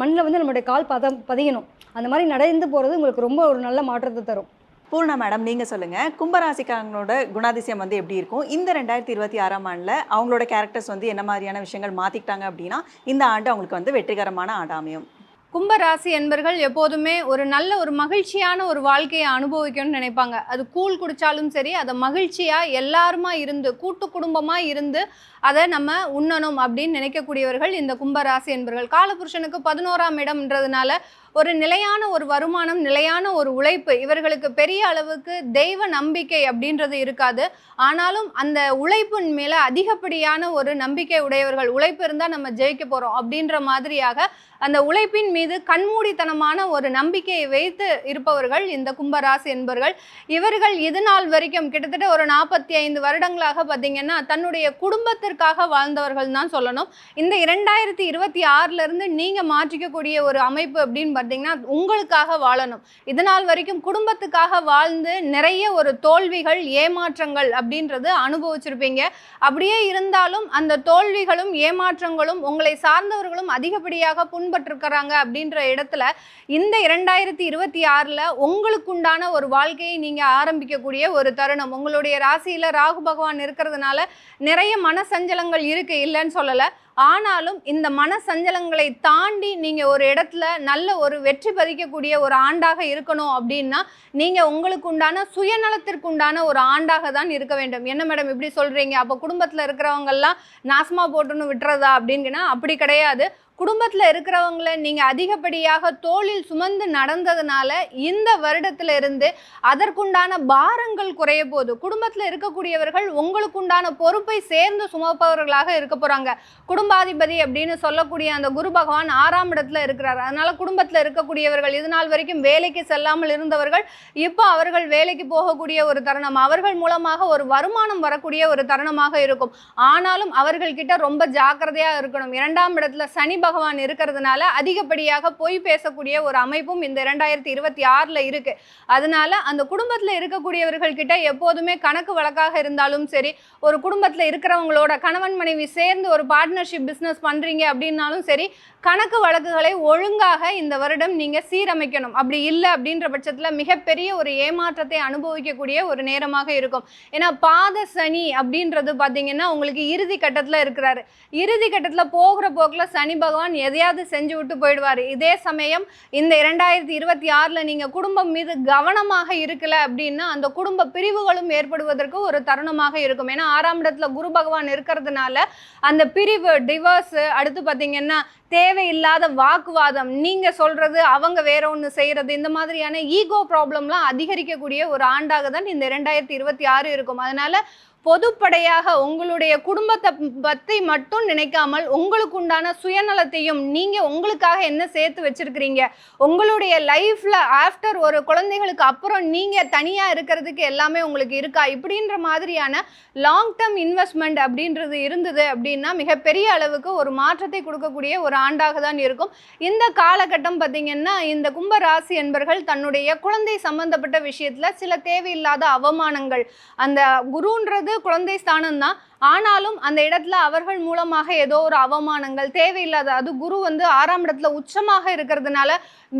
மண்ணில் வந்து நம்மளுடைய கால் பதம் பதியணும். அந்த மாதிரி நடந்து போகிறது உங்களுக்கு ரொம்ப ஒரு நல்ல மாற்றத்தை தரும். பூர்ணா மேடம் நீங்க சொல்லுங்க. கும்பராசிக்காரங்களோட குணாதிசயம் வந்து எப்படி இருக்கும்? இந்த ரெண்டாயிரத்தி இருபத்தி ஆறாம் ஆண்டுல அவங்களோட கேரக்டர்ஸ் வந்து என்ன மாதிரியான விஷயங்கள் மாத்திக்கிட்டாங்க அப்படின்னா இந்த ஆண்டு அவங்களுக்கு வந்து வெற்றிகரமான ஆண்டு அமையும். கும்பராசி என்பர்கள் எப்போதுமே ஒரு நல்ல ஒரு மகிழ்ச்சியான ஒரு வாழ்க்கையை அனுபவிக்கணும்னு நினைப்பாங்க. அது கூழ் குடித்தாலும் சரி அதை மகிழ்ச்சியாக எல்லாருமா இருந்து கூட்டு குடும்பமாக இருந்து அதை நம்ம உண்ணணும் அப்படின்னு நினைக்கக்கூடியவர்கள் இந்த கும்பராசி என்பர்கள். காலபுருஷனுக்கு பதினோராம் இடம்ன்றதுனால ஒரு நிலையான ஒரு வருமானம் நிலையான ஒரு உழைப்பு இவர்களுக்கு பெரிய அளவுக்கு தெய்வ நம்பிக்கை அப்படின்றது இருக்காது. ஆனாலும் அந்த உழைப்பின் மேலே அதிகப்படியான ஒரு நம்பிக்கை உடையவர்கள் உழைப்பு இருந்தால் நம்ம ஜெயிக்க போகிறோம் அப்படின்ற மாதிரியாக அந்த உழைப்பின் மீது கண்மூடித்தனமான ஒரு நம்பிக்கையை வைத்து இருப்பவர்கள் இந்த கும்பராசி என்பவர்கள் இவர்கள் இது நாள் வரைக்கும் கிட்டத்தட்ட ஒரு நாற்பத்தி ஐந்து வருடங்களாக பார்த்தீங்கன்னா தன்னுடைய குடும்பத்திற்காக வாழ்ந்தவர்கள் தான் சொல்லணும். இந்த இரண்டாயிரத்தி இருபத்தி ஆறுல நீங்கள் மாற்றிக்கக்கூடிய ஒரு அமைப்பு அப்படின்னு பார்த்தீங்கன்னா உங்களுக்காக வாழணும். இது நாள் வரைக்கும் குடும்பத்துக்காக வாழ்ந்து நிறைய ஒரு தோல்விகள் ஏமாற்றங்கள் அப்படின்றது அனுபவிச்சிருப்பீங்க. அப்படியே இருந்தாலும் அந்த தோல்விகளும் ஏமாற்றங்களும் உங்களை சார்ந்தவர்களும் அதிகப்படியாக புண்பட்டிருக்கிறாங்க அப்படின்ற இடத்துல இந்த இரண்டாயிரத்தி இருபத்தி ஆறில் உங்களுக்குண்டான ஒரு வாழ்க்கையை நீங்கள் ஆரம்பிக்கக்கூடிய ஒரு தருணம். உங்களுடைய ராசியில் ராகு பகவான் இருக்கிறதுனால நிறைய மனசஞ்சலங்கள் இருக்கு இல்லைன்னு சொல்லலை. ஆனாலும் இந்த மனசஞ்சலங்களை தாண்டி நீங்கள் ஒரு இடத்துல நல்ல ஒரு ஒரு வெற்றி பதிக்கக்கூடிய ஒரு ஆண்டாக இருக்கணும் அப்படின்னா நீங்க உங்களுக்கு உண்டான சுயநலத்திற்கு உண்டான ஒரு ஆண்டாக தான் இருக்க வேண்டும். என்ன மேடம் இப்படி சொல்றீங்க? அப்போ குடும்பத்துல இருக்கிறவங்க எல்லாம் நாசமா போட்டுன்னு விட்டுறதா அப்படின்னா அப்படி கிடையாது. குடும்பத்தில் இருக்கிறவங்கள நீங்கள் அதிகப்படியாக தோளில் சுமந்து நடந்ததுனால இந்த வருடத்துல இருந்து அதற்குண்டான பாரங்கள் குறைய போது குடும்பத்தில் இருக்கக்கூடியவர்கள் உங்களுக்குண்டான பொறுப்பை சேர்ந்து சுமப்பவர்களாக இருக்க போகிறாங்க குடும்பாதிபதி அப்படின்னு சொல்லக்கூடிய அந்த குரு பகவான் ஆறாம் இடத்துல இருக்கிறார். அதனால குடும்பத்தில் இருக்கக்கூடியவர்கள் இது நாள் வரைக்கும் வேலைக்கு செல்லாமல் இருந்தவர்கள் இப்போ அவர்கள் வேலைக்கு போகக்கூடிய ஒரு தருணம். அவர்கள் மூலமாக ஒரு வருமானம் வரக்கூடிய ஒரு தருணமாக இருக்கும். ஆனாலும் அவர்கள் கிட்ட ரொம்ப ஜாக்கிரதையாக இருக்கணும். இரண்டாம் இடத்துல சனி பகவான் இருக்கிறதுனால அதிகப்படியாக பொய் பேசக்கூடிய ஒரு அமைப்பும் இந்த இரண்டாயிரத்தி இருபத்தி ஆறில் இருக்கு. அதனால அந்த குடும்பத்தில் இருக்கக்கூடியவர்கள் கிட்ட எப்போதுமே கணக்கு வழக்காக இருந்தாலும் சரி ஒரு குடும்பத்தில் இருக்கிறவங்களோட கணவன் மனைவி சேர்ந்து ஒரு பார்ட்னர்ஷிப் பிஸ்னஸ் பண்ணுறீங்க அப்படின்னாலும் சரி கணக்கு வழக்குகளை ஒழுங்காக இந்த வருடம் நீங்கள் சீரமைக்கணும். அப்படி இல்லை அப்படின்ற பட்சத்தில் மிகப்பெரிய ஒரு ஏமாற்றத்தை அனுபவிக்கக்கூடிய ஒரு நேரமாக இருக்கும். ஏன்னா பாத சனி அப்படின்றது பார்த்தீங்கன்னா உங்களுக்கு இறுதி கட்டத்தில் இருக்கிறாரு. இறுதி கட்டத்தில் போகிற போக்கில் சனி பகவான் எதையாவது செஞ்சு விட்டு போயிடுவார். இதே சமயம் இந்த இரண்டாயிரத்தி இருபத்தி ஆறில் நீங்கள் குடும்பம் மீது கவனமாக இருக்கல அப்படின்னா அந்த குடும்ப பிரிவுகளும் ஏற்படுவதற்கு ஒரு தருணமாக இருக்கும். ஏன்னா ஆறாம் இடத்துல குரு பகவான் இருக்கிறதுனால அந்த பிரிவு டிவோர்ஸ் அடுத்து பார்த்தீங்கன்னா தேவையில்லாத வாக்குவாதம் நீங்கள் சொல்கிறது அவங்க வேற ஒன்று செய்கிறது இந்த மாதிரியான ஈகோ ப்ராப்ளம்லாம் அதிகரிக்கக்கூடிய ஒரு ஆண்டாக தான் இந்த இரண்டாயிரத்தி இருபத்தி ஆறு இருக்கும். அதனால பொதுப்படையாக உங்களுடைய குடும்பத்தை பற்றி மட்டும் நினைக்காமல் உங்களுக்கு உண்டான சுயநலத்தையும் நீங்கள் உங்களுக்காக என்ன சேர்த்து வச்சிருக்கிறீங்க? உங்களுடைய லைஃப்பில் ஆஃப்டர் ஒரு குழந்தைகளுக்கு அப்புறம் நீங்கள் தனியாக இருக்கிறதுக்கு எல்லாமே உங்களுக்கு இருக்கா? இப்படின்ற மாதிரியான லாங் டேர்ம் இன்வெஸ்ட்மெண்ட் அப்படின்றது இருந்தது அப்படின்னா மிகப்பெரிய அளவுக்கு ஒரு மாற்றத்தை கொடுக்கக்கூடிய ஒரு ஆண்டாக தான் இருக்கும். இந்த காலகட்டம் பார்த்தீங்கன்னா இந்த கும்ப ராசி என்பர்கள் தன்னுடைய குழந்தை சம்பந்தப்பட்ட விஷயத்தில் சில தேவையில்லாத அவமானங்கள் அந்த குருன்றது குழந்தை ஸ்தானம் தான் ஆனாலும் அந்த இடத்துல அவர்கள் மூலமாக ஏதோ ஒரு அவமானங்கள் தேவையில்லாத அது குரு வந்து ஆறாம் இடத்துல உச்சமாக இருக்கிறதுனால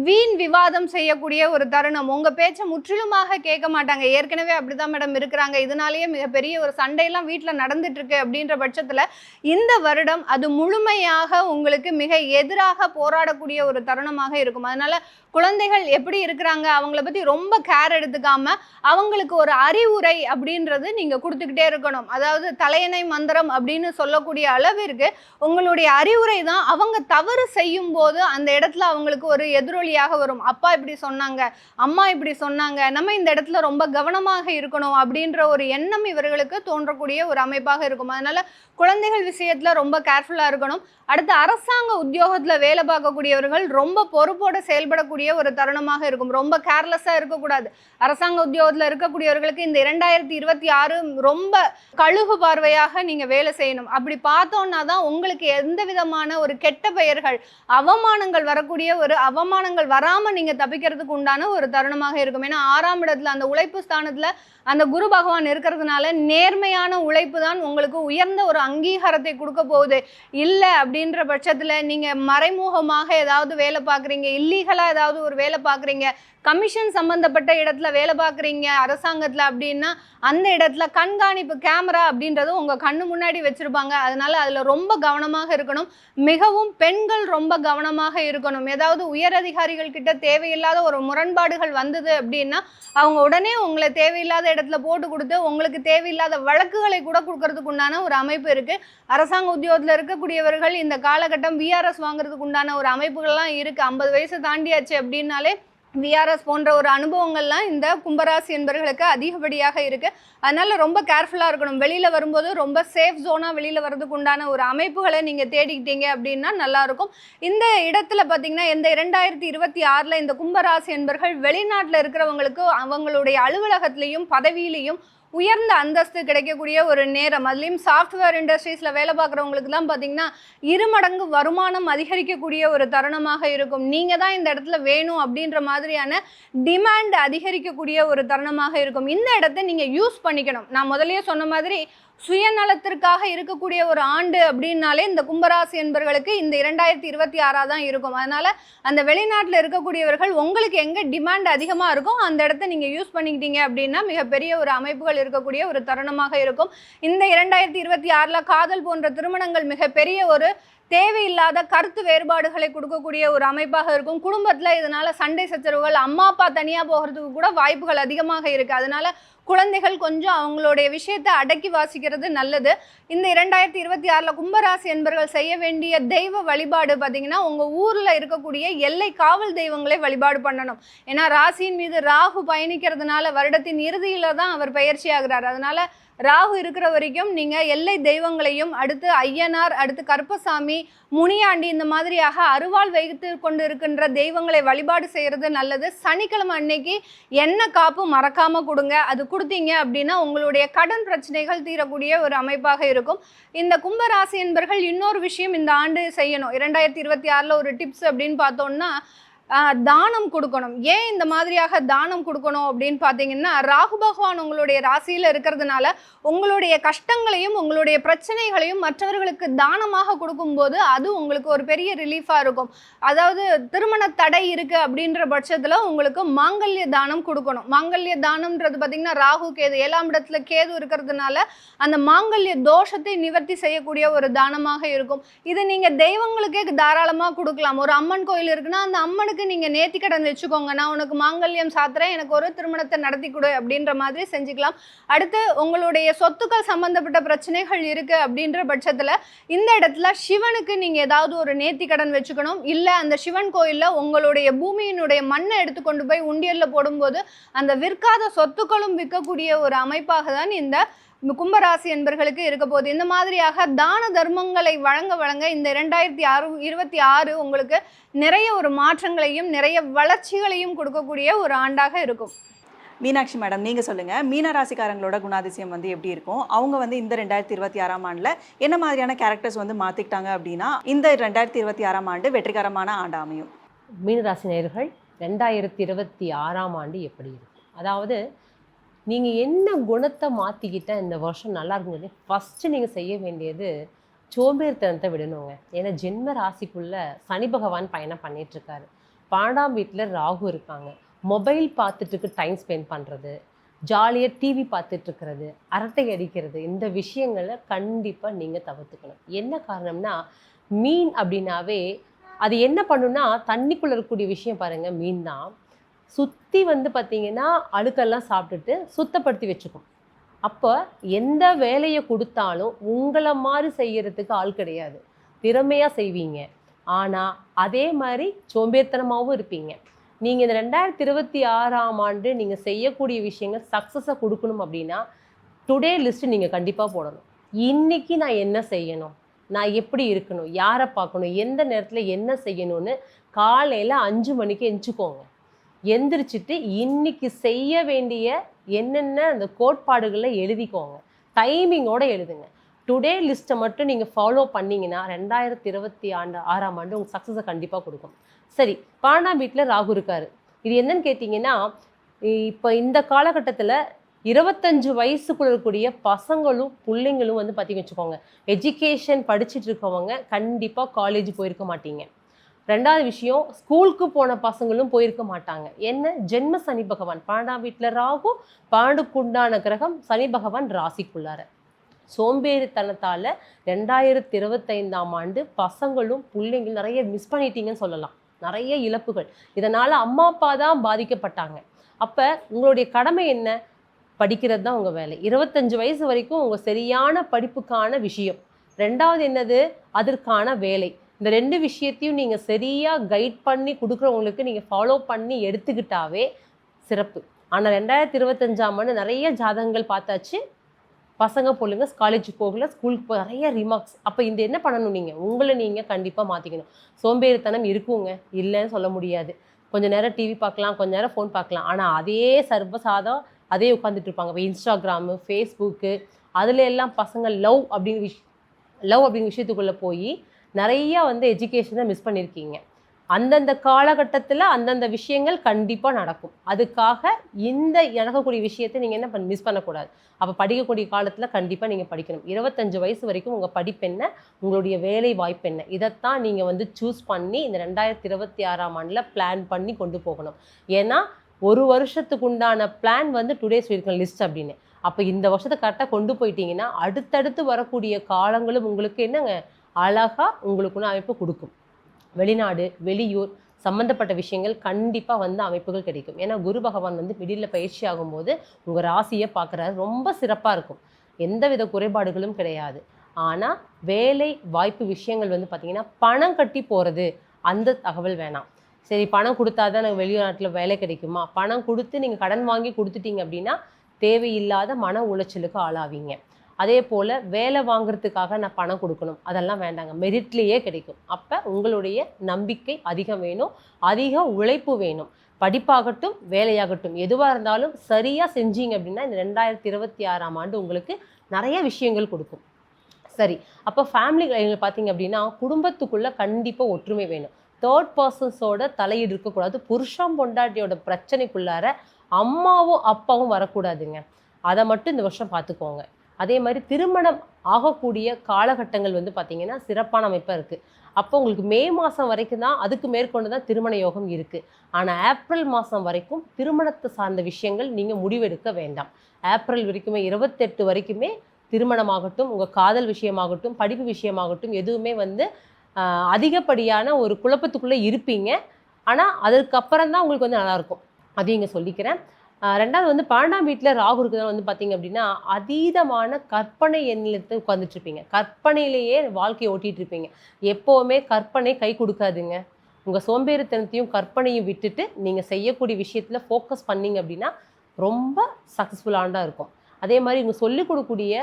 வீண் விவாதம் செய்யக்கூடிய ஒரு தருணம். உங்க பேச்சை முற்றிலுமாக கேட்க மாட்டாங்க. ஏற்கனவே அப்படிதான் மேடம் இருக்கிறாங்க. இதனாலேயே மிகப்பெரிய ஒரு சண்டையெல்லாம் வீட்டில் நடந்துட்டு இருக்கு அப்படின்ற பட்சத்துல இந்த வருடம் அது முழுமையாக உங்களுக்கு மிக எதிராக போராடக்கூடிய ஒரு தருணமாக இருக்கும். அதனால குழந்தைகள் எப்படி இருக்கிறாங்க அவங்கள பத்தி ரொம்ப கேர் எடுத்துக்காம அவங்களுக்கு ஒரு அறிவுரை அப்படின்றது நீங்க கொடுத்துக்கிட்டே இருக்கணும். அதாவது தலையணை மந்திரம் அப்படின்னு சொல்லக்கூடிய அளவிற்கு உங்களுடைய அறிவுரை தான் அவங்க தவறு செய்யும் போது அந்த இடத்துல அவங்களுக்கு ஒரு எதிரொலியாக வரும். அப்பா இப்படி சொன்னாங்க அம்மா இப்படி சொன்னாங்க நம்ம இந்த இடத்துல ரொம்ப கவனமாக இருக்கணும் அப்படின்ற ஒரு எண்ணம் இவர்களுக்கு தோன்றக்கூடிய ஒரு அமைப்பாக இருக்கும். அதனால குழந்தைகள் விஷயத்துல ரொம்ப கேர்ஃபுல்லா இருக்கணும். அடுத்து அரசாங்க உத்தியோகத்துல வேலை பார்க்கக்கூடியவர்கள் ரொம்ப பொறுப்போடு செயல்படக்கூடிய ஒரு தருணமாக இருக்கும். ரொம்ப கேர்லெஸ்ஸா இருக்கக்கூடாது. அரசாங்க உத்தியோகத்துல இருக்கக்கூடியவர்களுக்கு இந்த இரண்டாயிரத்தி இருபத்தி ஆறு ரொம்ப கழுகு பார்வையாக நீங்க வேலை செய்யணும். அப்படி பார்த்தோன்னா தான் உங்களுக்கு எந்த விதமான ஒரு கெட்ட பெயர்கள் அவமானங்கள் வரக்கூடிய ஒரு அவமானங்கள் வராம நீங்க தப்பிக்கிறதுக்கு உண்டான ஒரு தருணமாக இருக்கும். ஏன்னா ஆறாம் இடத்துல அந்த உழைப்பு ஸ்தானத்தில் அந்த குரு பகவான் இருக்கிறதுனால நேர்மையான உழைப்பு தான் உங்களுக்கு உயர்ந்த ஒரு அங்கீகாரத்தை கொடுக்க போகுது. இல்லை அப்படின்ற பட்சத்தில் நீங்கள் மறைமுகமாக ஏதாவது வேலை பார்க்குறீங்க இல்லீகலாக ஏதாவது ஒரு வேலை பார்க்குறீங்க கமிஷன் சம்பந்தப்பட்ட இடத்துல வேலை பார்க்குறீங்க அரசாங்கத்தில் அப்படின்னா அந்த இடத்துல கண்காணிப்பு கேமரா அப்படின்றது உங்கள் கண்ணு முன்னாடி வச்சுருப்பாங்க. அதனால் அதில் ரொம்ப கவனமாக இருக்கணும். மிகவும் பெண்கள் ரொம்ப கவனமாக இருக்கணும். ஏதாவது உயரதிகாரிகள் கிட்ட தேவையில்லாத ஒரு முரண்பாடுகள் வந்தது அப்படின்னா அவங்க உடனே உங்களை தேவையில்லாத இடத்துல போட்டு கொடுத்து உங்களுக்கு தேவையில்லாத வழக்குகளை கூட கொடுக்கறதுக்கு உண்டான ஒரு அமைப்பு இருக்கு. அரசாங்க உத்தியோகத்தில் இருக்கக்கூடியவர்கள் இந்த காலகட்டம் விஆர்எஸ் வாங்குறதுக்கு உண்டான ஒரு அமைப்புகள்லாம் இருக்கு. ஐம்பது வயசு தாண்டியாச்சு அப்படின்னாலே விஆர்எஸ் போன்ற ஒரு அனுபவங்கள்லாம் இந்த கும்பராசி என்பர்களுக்கு அதிகப்படியாக இருக்குது அதனால் ரொம்ப கேர்ஃபுல்லாக இருக்கணும். வெளியில் வரும்போது ரொம்ப சேஃப் ஜோனாக வெளியில் வர்றதுக்கு உண்டான ஒரு அமைப்புகளை நீங்கள் தேடிக்கிட்டீங்க அப்படின்னா நல்லாயிருக்கும் இந்த இடத்துல பார்த்தீங்கன்னா இந்த இரண்டாயிரத்தி இருபத்தி ஆறில் இந்த கும்பராசி என்பர்கள் வெளிநாட்டில் இருக்கிறவங்களுக்கு அவங்களுடைய அலுவலகத்திலையும் பதவியிலையும் உயர்ந்த அந்தஸ்து கிடைக்கக்கூடிய ஒரு நேரம். அதுலேயும் சாஃப்ட்வேர் இண்டஸ்ட்ரீஸில் வேலை பார்க்குறவங்களுக்குலாம் பார்த்தீங்கன்னா இருமடங்கு வருமானம் அதிகரிக்கக்கூடிய ஒரு தருணமாக இருக்கும். நீங்கள் தான் இந்த இடத்துல வேணும் அப்படின்ற மாதிரியான டிமாண்ட் அதிகரிக்கக்கூடிய ஒரு தருணமாக இருக்கும். இந்த இடத்த நீங்கள் யூஸ் பண்ணிக்கணும். நான் முதலே சொன்ன மாதிரி சுயநலத்திற்காக இருக்கக்கூடிய ஒரு ஆண்டு அப்படின்னாலே இந்த கும்பராசி என்பவர்களுக்கு இந்த இரண்டாயிரத்தி இருபத்தி ஆறாக தான் இருக்கும். அதனால் அந்த வெளிநாட்டில் இருக்கக்கூடியவர்கள் உங்களுக்கு எங்கே டிமாண்ட் அதிகமாக இருக்கும் அந்த இடத்த நீங்கள் யூஸ் பண்ணிக்கிட்டீங்க அப்படின்னா மிகப்பெரிய ஒரு அமைப்புகள் இருக்கக்கூடிய ஒரு தருணமாக இருக்கும். இந்த இரண்டாயிரத்தி இருபத்தி ஆறில் காதல் போன்ற திருமணங்கள் மிகப்பெரிய ஒரு தேவையில்லாத கருத்து வேறுபாடுகளை கொடுக்கக்கூடிய ஒரு அமைப்பாக இருக்கும். குடும்பத்தில் இதனால சண்டை சச்சரவுகள் அம்மா அப்பா தனியாக போகிறதுக்கு கூட வாய்ப்புகள் அதிகமாக இருக்குது அதனால குழந்தைகள் கொஞ்சம் அவங்களுடைய விஷயத்தை அடக்கி வாசிக்கிறது நல்லது. இந்த இரண்டாயிரத்தி இருபத்தி ஆறில் கும்பராசி என்பர்கள் செய்ய வேண்டிய தெய்வ வழிபாடு பார்த்தீங்கன்னா உங்கள் ஊரில் இருக்கக்கூடிய எல்லை காவல் தெய்வங்களை வழிபாடு பண்ணணும். ஏன்னா ராசியின் மீது ராகு பயணிக்கிறதுனால வருடத்தின் இறுதியில் தான் அவர் பயிற்சி ஆகிறார். அதனால ராகு இருக்கிற வரைக்கும் நீங்கள் எல்லை தெய்வங்களையும் அடுத்து ஐயனார் அடுத்து கருப்பசாமி முனியாண்டி இந்த மாதிரியாக அருவாள் வைத்து கொண்டு இருக்கின்ற தெய்வங்களை வழிபாடு செய்கிறது நல்லது. சனிக்கிழமை அன்னைக்கு எண்ணெய் காப்பு மறக்காமல் கொடுங்க. அது கொடுத்தீங்க அப்படின்னா உங்களுடைய கடன் பிரச்சனைகள் தீரக்கூடிய ஒரு அமைப்பாக இருக்கும். இந்த கும்பராசி என்பர்கள் இன்னொரு விஷயம் இந்த ஆண்டு செய்யணும். இரண்டாயிரத்தி இருபத்தி ஆறில் ஒரு டிப்ஸ் அப்படின்னு பார்த்தோம்னா தானம் கொடுக்கணும். ஏன் இந்த மாதிரியாக தானம் கொடுக்கணும் அப்படின்னு பார்த்தீங்கன்னா ராகு பகவான் உங்களுடைய ராசியில் இருக்கிறதுனால உங்களுடைய கஷ்டங்களையும் உங்களுடைய பிரச்சனைகளையும் மற்றவர்களுக்கு தானமாக கொடுக்கும்போது அது உங்களுக்கு ஒரு பெரிய ரிலீஃபாக இருக்கும். அதாவது திருமண தடை இருக்குது அப்படின்ற பட்சத்தில் உங்களுக்கு மாங்கல்ய தானம் கொடுக்கணும். மாங்கல்ய தானம்ன்றது பார்த்திங்கன்னா ராகு கேது ஏழாம் இடத்துல கேது இருக்கிறதுனால அந்த மாங்கல்ய தோஷத்தை நிவர்த்தி செய்யக்கூடிய ஒரு தானமாக இருக்கும். இது நீங்கள் தெய்வங்களுக்கே தாராளமாக கொடுக்கலாம். ஒரு அம்மன் கோயில் இருக்குன்னா அந்த அம்மனுக்கு நீங்கள் நேர்த்திக்கடன் வச்சுக்கோங்க. நான் உனக்கு மாங்கல்யம் சாத்துறேன். எனக்கு ஒரு திருமணத்தை நடத்தி கொடு அப்படின்ற மாதிரி செஞ்சுக்கலாம். அடுத்து உங்களுடைய சொத்துக்கள் சம்பந்தப்பட்ட பிரச்சனைகள் இருக்குது அப்படின்ற பட்சத்தில் இந்த இடத்துல சிவனுக்கு நீங்கள் ஏதாவது ஒரு நேர்த்திக்கடன் வச்சுக்கணும். இல்லை அந்த சிவன் கோயிலில் உங்களுடைய பூமியினுடைய மண்ணை எடுத்து கொண்டு போய் உண்டியலில் போடும்போது அந்த விற்காத சொத்துக்களும் விற்கக்கூடிய ஒரு அமைப்பாக தான் இந்த கும்பராசி என்பர்களுக்கு இருக்க போகுது. இந்த மாதிரியாக தான தர்மங்களை வழங்க வழங்க இந்த இரண்டாயிரத்தி ஆறு இருபத்தி ஆறு உங்களுக்கு நிறைய ஒரு மாற்றங்களையும் நிறைய வளர்ச்சிகளையும் கொடுக்கக்கூடிய ஒரு ஆண்டாக இருக்கும். மீனாட்சி மேடம் நீங்க சொல்லுங்க. மீன ராசிக்காரங்களோட குணாதிசயம் வந்து எப்படி இருக்கும்? அவங்க வந்து இந்த ரெண்டாயிரத்தி இருபத்தி ஆறாம் ஆண்டுல என்ன மாதிரியான கேரக்டர்ஸ் வந்து மாத்திக்கிட்டாங்க அப்படின்னா இந்த ரெண்டாயிரத்தி இருபத்தி ஆறாம் ஆண்டு வெற்றிகரமான ஆண்டு அமையும். மீனராசி நேயர்கள் ரெண்டாயிரத்தி இருபத்தி ஆறாம் ஆண்டு எப்படி இருக்கும்? அதாவது நீங்கள் என்ன குணத்தை மாற்றிக்கிட்டால் இந்த வருஷம் நல்லா இருக்குங்கிறது ஃபஸ்ட்டு நீங்கள் செய்ய வேண்டியது சோம்பேறித்தனத்தை விடணுங்க. ஏன்னா ஜென்ம ராசிக்குள்ள சனி பகவான் பயணம் பண்ணிகிட்ருக்காரு இருக்காரு பன்னெண்டாம் வீட்டில் ராகு இருக்காங்க. மொபைல் பார்த்துட்டு டைம் ஸ்பெண்ட் பண்ணுறது ஜாலியாக டிவி பார்த்துட்ருக்கிறது அரட்டை அடிக்கிறது. இந்த விஷயங்களை கண்டிப்பாக நீங்கள் தவிர்த்துக்கணும். என்ன காரணம்னா மீன் அப்படின்னாவே அது என்ன பண்ணுன்னா தண்ணிக்குள்ளே இருக்கக்கூடிய விஷயம் பாருங்கள் மீன் தான். சுற்றி வந்து பார்த்திங்கன்னா அழுக்கெல்லாம் சாப்பிட்டுட்டு சுத்தப்படுத்தி வச்சுக்கும். அப்போ எந்த வேலையை கொடுத்தாலும் உங்களை மாதிரி செய்கிறதுக்கு ஆள் கிடையாது. திறமையாக செய்வீங்க. ஆனால் அதே மாதிரி சோம்பேறித்தனமாகவும் இருப்பீங்க. நீங்கள் இந்த ரெண்டாயிரத்தி இருபத்தி ஆறாம் ஆண்டு நீங்கள் செய்யக்கூடிய விஷயங்கள் சக்ஸஸை கொடுக்கணும் அப்படின்னா டுடே லிஸ்ட்டு நீங்கள் கண்டிப்பாக போடணும். இன்னைக்கு நான் என்ன செய்யணும்? நான் எப்படி இருக்கணும்? யாரை பார்க்கணும்? எந்த நேரத்தில் என்ன செய்யணும்னு காலையில் அஞ்சு மணிக்கு எஞ்சிக்கோங்க எந்திரிச்சிட்டு இன்னைக்கு செய்ய வேண்டிய என்னென்ன அந்த கோட்பாடுகளை எழுதிக்கோங்க. டைமிங்கோட எழுதுங்க. டுடே லிஸ்ட்டை மட்டும் நீங்கள் ஃபாலோ பண்ணிங்கன்னா ரெண்டாயிரத்தி இருபத்தி ஆண்டு ஆறாம் ஆண்டு உங்களுக்கு சக்ஸஸை கண்டிப்பாக கொடுக்கும். சரி பன்னெண்டாம் வீட்டில் ராகு இருக்கார். இது என்னன்னு கேட்டிங்கன்னா இப்போ இந்த காலகட்டத்தில் இருபத்தஞ்சு வயசுக்குள்ள இருக்கக்கூடிய பசங்களும் பிள்ளைங்களும் வந்து பார்த்திங்க வச்சுக்கோங்க. எஜுகேஷன் படிச்சுட்டு இருக்கவங்க கண்டிப்பாக காலேஜ் போயிருக்க மாட்டீங்க. ரெண்டாவது விஷயம் ஸ்கூலுக்கு போன பசங்களும் போயிருக்க மாட்டாங்க. என்ன? ஜென்ம சனி பகவான். பன்னெண்டாம் வீட்டில் ராகு பன்னெண்டுக்குண்டான கிரகம் சனி பகவான் ராசிக்குள்ளார. சோம்பேறித்தனத்தால் ரெண்டாயிரத்தி இருபத்தைந்தாம் ஆண்டு பசங்களும் பிள்ளைங்களும் நிறைய மிஸ் பண்ணிட்டீங்கன்னு சொல்லலாம். நிறைய இழப்புகள். இதனால் அம்மா அப்பா தான் பாதிக்கப்பட்டாங்க. அப்போ உங்களுடைய கடமை என்ன? படிக்கிறது தான் உங்கள் வேலை. இருபத்தஞ்சு வயசு வரைக்கும் உங்கள் சரியான படிப்புக்கான விஷயம். ரெண்டாவது என்னது? அதற்கான வேலை. இந்த ரெண்டு விஷயத்தையும் நீங்கள் சரியாக கைட் பண்ணி கொடுக்குறவங்களுக்கு நீங்கள் ஃபாலோ பண்ணி எடுத்துக்கிட்டாவே சிறப்பு. ஆனால் ரெண்டாயிரத்தி இருபத்தஞ்சாம் ஆண்டு நிறைய ஜாதகங்கள் பார்த்தாச்சு. பசங்க பொண்ணுங்க காலேஜ் போகல ஸ்கூலுக்கு போக நிறைய ரிமார்க்ஸ் அப்போ இந்த என்ன பண்ணணும் நீங்கள் உங்களை நீங்கள் கண்டிப்பாக மாற்றிக்கணும் சோம்பேறித்தனம் இருக்குங்க. இல்லைன்னு சொல்ல முடியாது. கொஞ்சம் நேரம் டிவி பார்க்கலாம் கொஞ்ச நேரம் ஃபோன் பார்க்கலாம். ஆனால் அதே சர்வசாதம் அதே உட்காந்துட்டு இருப்பாங்க. இப்போ இன்ஸ்டாகிராமு ஃபேஸ்புக்கு அதில் எல்லாம் பசங்க லவ் அப்படிங்கிற விஷ் லவ் அப்படிங்கிற விஷயத்துக்குள்ளே போய் நிறையா வந்து எஜுகேஷனை மிஸ் பண்ணியிருக்கீங்க அந்தந்த காலகட்டத்தில் அந்தந்த விஷயங்கள் கண்டிப்பாக நடக்கும். அதுக்காக இந்த நடக்கக்கூடிய விஷயத்தை நீங்கள் என்ன பண்ண மிஸ் பண்ணக்கூடாது. அப்போ படிக்கக்கூடிய காலத்தில் கண்டிப்பாக நீங்கள் படிக்கணும். இருபத்தஞ்சு வயசு வரைக்கும் உங்கள் படிப்பு என்ன? உங்களுடைய வேலை வாய்ப்பு என்ன? இதைத்தான் நீங்கள் வந்து சூஸ் பண்ணி இந்த ரெண்டாயிரத்தி இருபத்தி ஆறாம் ஆண்டில் பிளான் பண்ணி கொண்டு போகணும். ஏன்னா ஒரு வருஷத்துக்கு உண்டான பிளான் வந்து டுடே சொல்லியிருக்கேன் லிஸ்ட் அப்படின்னு. அப்போ இந்த வருஷத்தை கரெக்டாக கொண்டு போயிட்டீங்கன்னா அடுத்தடுத்து வரக்கூடிய காலங்களும் உங்களுக்கு என்னங்க? அழகாக உங்களுக்குன்னு அமைப்பு கொடுக்கும். வெளிநாடு வெளியூர் சம்மந்தப்பட்ட விஷயங்கள் கண்டிப்பாக வந்து அமைப்புகள் கிடைக்கும். ஏன்னா குரு பகவான் வந்து மிடில் பயிற்சி ஆகும்போது உங்கள் ராசியை பார்க்குறாரு. ரொம்ப சிறப்பாக இருக்கும். எந்தவித குறைபாடுகளும் கிடையாது. ஆனால் வேலை வாய்ப்பு விஷயங்கள் வந்து பார்த்திங்கன்னா பணம் கட்டி போகிறது அந்த தகவல் வேணாம். சரி பணம் கொடுத்தா தான் எனக்கு வெளிநாட்டில் வேலை கிடைக்குமா? பணம் கொடுத்து நீங்கள் கடன் வாங்கி கொடுத்துட்டீங்க அப்படின்னா தேவையில்லாத மன உளைச்சலுக்கு ஆளாவீங்க. அதே போல் வேலை வாங்குறதுக்காக நான் பணம் கொடுக்கணும். அதெல்லாம் வேண்டாங்க. மெரிட்லேயே கிடைக்கும். அப்போ உங்களுடைய நம்பிக்கை அதிகம் வேணும். அதிக உழைப்பு வேணும். படிப்பாகட்டும் வேலையாகட்டும் எதுவாக இருந்தாலும் சரியாக செஞ்சீங்க அப்படின்னா இந்த ரெண்டாயிரத்தி இருபத்தி ஆறாம் ஆண்டு உங்களுக்கு நிறைய விஷயங்கள் கொடுக்கும். சரி. அப்போ ஃபேமிலி பார்த்தீங்க அப்படின்னா குடும்பத்துக்குள்ளே கண்டிப்பாக ஒற்றுமை வேணும். தேர்ட் பர்சன்ஸோட தலையீடு இருக்கக்கூடாது. புருஷன் பொண்டாட்டியோட பிரச்சனைக்குள்ளார அம்மாவும் அப்பாவும் வரக்கூடாதுங்க. அதை மட்டும் இந்த வருஷம் பார்த்துக்கோங்க அதே மாதிரி திருமணம் ஆகக்கூடிய காலகட்டங்கள் வந்து பார்த்திங்கன்னா சிறப்பான அமைப்பாக இருக்குது அப்போ உங்களுக்கு மே மாதம் வரைக்கும் தான் அதுக்கு மேற்கொண்டு தான் திருமண யோகம் இருக்குது ஆனால் ஏப்ரல் மாதம் வரைக்கும் திருமணத்தை சார்ந்த விஷயங்கள் நீங்கள் முடிவெடுக்க வேண்டாம். ஏப்ரல் வரைக்குமே இருபத்தெட்டு வரைக்குமே திருமணமாகட்டும் உங்கள் காதல் விஷயமாகட்டும் படிப்பு விஷயமாகட்டும் எதுவுமே வந்து அதிகப்படியான ஒரு குழப்பத்துக்குள்ளே இருப்பீங்க. ஆனால் அதற்கப்புறம் தான் உங்களுக்கு வந்து நல்லாயிருக்கும் அதையும் இங்கே சொல்லிக்கிறேன். ரெண்டாவது வந்து பன்னெண்டாம் வீட்டில் ராகு இருக்குதுன்னா வந்து பார்த்தீங்க அப்படின்னா அதீதமான கற்பனை எண்ணிலத்தை உட்காந்துட்டு இருப்பீங்க கற்பனையிலேயே வாழ்க்கையை ஓட்டிகிட்டு இருப்பீங்க எப்போவுமே கற்பனை கை கொடுக்காதுங்க. உங்கள் சோம்பேறித்தனத்தையும் கற்பனையும் விட்டுட்டு நீங்கள் செய்யக்கூடிய விஷயத்தில் ஃபோக்கஸ் பண்ணீங்க அப்படின்னா ரொம்ப சக்ஸஸ்ஃபுல்லாண்டாக இருக்கும். அதே மாதிரி இவங்க சொல்லிக் கொடுக்கக்கூடிய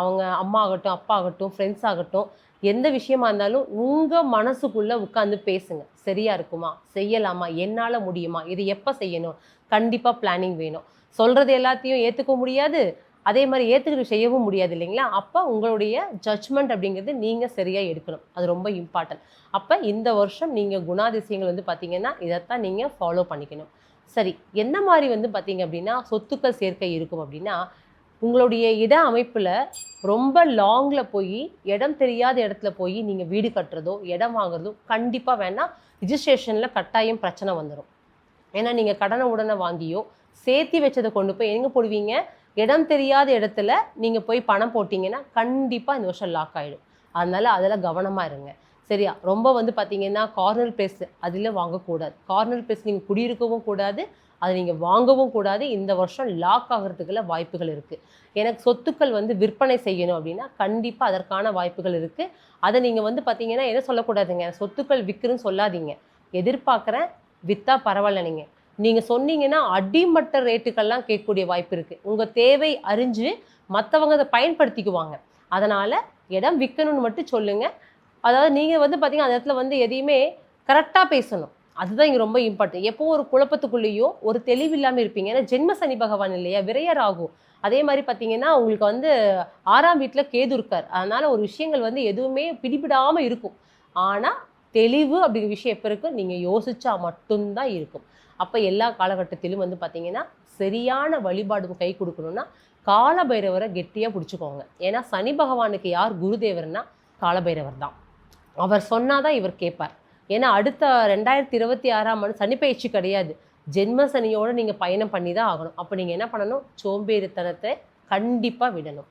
அவங்க அம்மா ஆகட்டும் அப்பா ஆகட்டும் ஃப்ரெண்ட்ஸ் ஆகட்டும் எந்த விஷயமா இருந்தாலும் உங்கள் மனசுக்குள்ளே உட்காந்து பேசுங்க. சரியா இருக்குமா? செய்யலாமா? என்னால் முடியுமா? இது எப்போ செய்யணும்? கண்டிப்பாக பிளானிங் வேணும். சொல்கிறது எல்லாத்தையும் ஏற்றுக்க முடியாது. அதே மாதிரி ஏற்றுக்கிட்டு செய்யவும் முடியாது இல்லைங்களா? அப்போ உங்களுடைய ஜட்ஜ்மெண்ட் அப்படிங்கிறது நீங்கள் சரியாக எடுக்கணும். அது ரொம்ப இம்பார்ட்டன்ட் அப்போ இந்த வருஷம் நீங்கள் குணாதிசயங்கள் வந்து பார்த்தீங்கன்னா இதைத்தான் நீங்கள் ஃபாலோ பண்ணிக்கணும். சரி என்ன மாதிரி வந்து பார்த்தீங்க அப்படின்னா சொத்துக்கள் சேர்க்கை இருக்கும் அப்படின்னா உங்களுடைய இட அமைப்பில் ரொம்ப லாங்கில் போய் இடம் தெரியாத இடத்துல போய் நீங்கள் வீடு கட்டுறதோ இடம் வாங்குறதோ கண்டிப்பாக வேணால் ரிஜிஸ்ட்ரேஷனில் கட்டாயம் பிரச்சனை வந்துடும் ஏன்னா நீங்கள் கடனை உடனே வாங்கியோ சேர்த்தி வச்சதை கொண்டு போய் எங்கே போடுவீங்க? இடம் தெரியாத இடத்துல நீங்கள் போய் பணம் போட்டிங்கன்னா கண்டிப்பாக இந்த வருஷம் லாக் ஆகிடும் அதனால் அதில் கவனமாக இருங்க. சரியா? ரொம்ப வந்து பார்த்தீங்கன்னா கார்னர் பிளேஸ் அதில் வாங்கக்கூடாது. கார்னர் பிளேஸ் நீங்கள் குடியிருக்கவும் கூடாது. அதை நீங்கள் வாங்கவும் கூடாது. இந்த வருஷம் லாக் ஆகிறதுக்குள்ள வாய்ப்புகள் இருக்குது எனக்கு சொத்துக்கள் வந்து விற்பனை செய்யணும் அப்படின்னா கண்டிப்பாக அதற்கான வாய்ப்புகள் இருக்குது அதை நீங்கள் வந்து பார்த்தீங்கன்னா என்ன சொல்லக்கூடாதுங்க? சொத்துக்கள் விற்கிறேன்னு சொல்லாதீங்க. எதிர்பார்க்குறேன் விற்றா பரவாயில்ல நீங்கள் நீங்கள் சொன்னீங்கன்னா அடிமட்ட ரேட்டுக்கெல்லாம் கேட்கக்கூடிய வாய்ப்பு இருக்குது உங்கள் தேவை அறிஞ்சு மற்றவங்க அதை பயன்படுத்திக்குவாங்க. அதனால் இடம் விற்கணும்னு மட்டும் சொல்லுங்கள் அதாவது நீங்கள் வந்து பார்த்தீங்கன்னா அந்த இடத்துல வந்து எதையுமே கரெக்டாக பேசணும். அதுதான் இங்கே ரொம்ப இம்பார்ட்டன்ட் எப்போ ஒரு குழப்பத்துக்குள்ளேயும் ஒரு தெளிவு இல்லாமல் இருப்பீங்க. ஏன்னா ஜென்ம சனி பகவான் இல்லையா? விரையர் ஆகும். அதே மாதிரி பார்த்தீங்கன்னா உங்களுக்கு வந்து ஆறாம் வீட்டில் கேது இருக்கார். அதனால் ஒரு விஷயங்கள் வந்து எதுவுமே பிடிபிடாமல் இருக்கும். ஆனால் தெளிவு அப்படிங்கிற விஷயம் எப்போ இருக்கும்? நீங்கள் யோசிச்சா மட்டும்தான் இருக்கும். அப்போ எல்லா காலகட்டத்திலும் வந்து பார்த்தீங்கன்னா சரியான வழிபாடு கை கொடுக்கணும்னா காலபைரவரை கெட்டியாக பிடிச்சிக்கோங்க. ஏன்னா சனி பகவானுக்கு யார் குருதேவர்னா காலபைரவர் தான். அவர் சொன்னால் தான் இவர் கேட்பார் ஏன்னா அடுத்த ரெண்டாயிரத்தி இருபத்தி ஆறாம் ஆண்டு சனி பயிற்சி கிடையாது. ஜென்ம சனியோட நீங்கள் பயணம் பண்ணி தான் ஆகணும். அப்போ நீங்கள் என்ன பண்ணணும்? சோம்பேறித்தனத்தை கண்டிப்பாக விடணும்.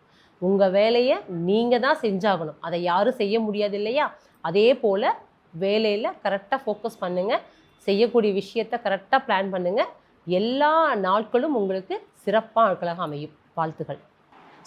உங்கள் வேலையை நீங்கள் தான் செஞ்சாகணும். அதை யாரும் செய்ய முடியாது இல்லையா? அதே போல் வேலையில் கரெக்டாக ஃபோக்கஸ் பண்ணுங்கள் செய்யக்கூடிய விஷயத்தை கரெக்டாக பிளான் பண்ணுங்கள் எல்லா நாட்களும் உங்களுக்கு சிறப்பாக நாட்களாக அமையும். வாழ்த்துக்கள்.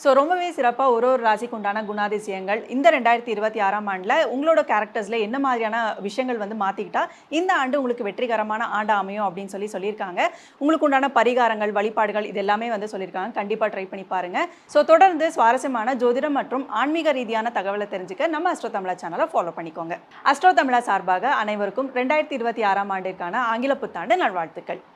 ஸோ ரொம்பவே சிறப்பாக ஒரு ஒரு ராசிக்கு உண்டான குணாதிசயங்கள். இந்த ரெண்டாயிரத்தி இருபத்தி ஆறாம் ஆண்டில் உங்களோட கேரக்டர்ஸில் என்ன மாதிரியான விஷயங்கள் வந்து மாற்றிக்கிட்டா இந்த ஆண்டு உங்களுக்கு வெற்றிகரமான ஆண்டு அமையும் அப்படின்னு சொல்லி சொல்லியிருக்காங்க. உங்களுக்கு உண்டான பரிகாரங்கள் வழிபாடுகள் இது எல்லாமே வந்து சொல்லியிருக்காங்க. கண்டிப்பாக ட்ரை பண்ணி பாருங்க. ஸோ தொடர்ந்து சுவாரஸ்யமான ஜோதிடம் மற்றும் ஆன்மீக ரீதியான தகவலை தெரிஞ்சுக்க நம்ம அஸ்ட்ரோ தமிழா சேனலை ஃபாலோ பண்ணிக்கோங்க. அஸ்ட்ரோ தமிழா சார்பாக அனைவருக்கும் ரெண்டாயிரத்தி இருபத்தி ஆறாம் ஆண்டிற்கான ஆங்கில புத்தாண்டு நல்வாழ்த்துக்கள்.